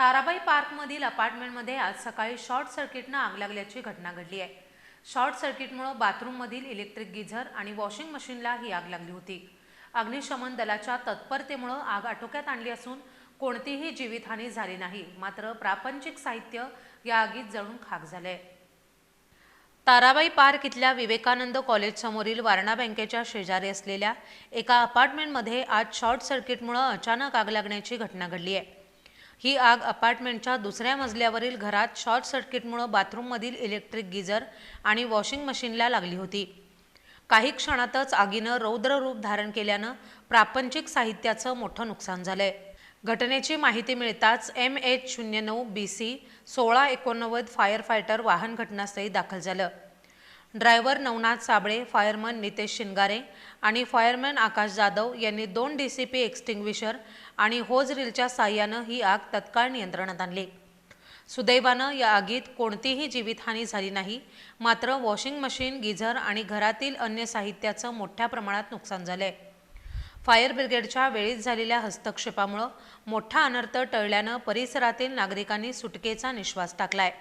ताराबाई पार्कमधील अपार्टमेंटमध्ये आज सकाळी शॉर्ट सर्किटनं आग लागल्याची घटना घडली आहे. शॉर्ट सर्किटमुळे बाथरूममधील इलेक्ट्रिक गिझर आणि वॉशिंग मशीनला ही आग लागली होती. अग्निशमन दलाच्या तत्परतेमुळे आग आटोक्यात आणली असून कोणतीही जीवितहानी झाली नाही मात्र प्रापंचिक साहित्य या आगीत जळून खाक झाले ताराबाई पार्क इथल्या विवेकानंद कॉलेजसमोरील वारणा बँकेच्या शेजारी असलेल्या एका अपार्टमेंटमध्ये आज शॉर्ट सर्किटमुळे अचानक आग लागण्याची घटना घडली आहे. ही आग अपार्टमेंटच्या दुसऱ्या मजल्यावरील घरात शॉर्ट सर्किटमुळं बाथरूममधील इलेक्ट्रिक गिझर आणि वॉशिंग मशीनला लागली होती. काही क्षणातच आगीनं रौद्र रूप धारण केल्यानं प्रापंचिक साहित्याचं मोठं नुकसान झालंय. घटनेची माहिती मिळताच एम एच शून्य नऊ बी सी सोळा एकोणनव्वद फायर फायटर वाहन घटनास्थळी दाखल झालं. ड्रायव्हर नवनाथ साबळे फायरमन नितेश शिंगारे आणि फायरमॅन आकाश जाधव यांनी दोन डी सी पी एक्स्टिंग्विशर आणि होज रीलच्या साह्यानं ही आग तत्काळ नियंत्रणात आणली. सुदैवानं या आगीत कोणतीही जीवितहानी झाली नाही मात्र वॉशिंग मशीन गिझर आणि घरातील अन्य साहित्याचं मोठ्या प्रमाणात नुकसान झालं आहे फायर ब्रिगेडच्या वेळीच झालेल्या हस्तक्षेपामुळं मोठा अनर्थ टळल्यानं परिसरातील नागरिकांनी सुटकेचा निश्वास टाकलाय.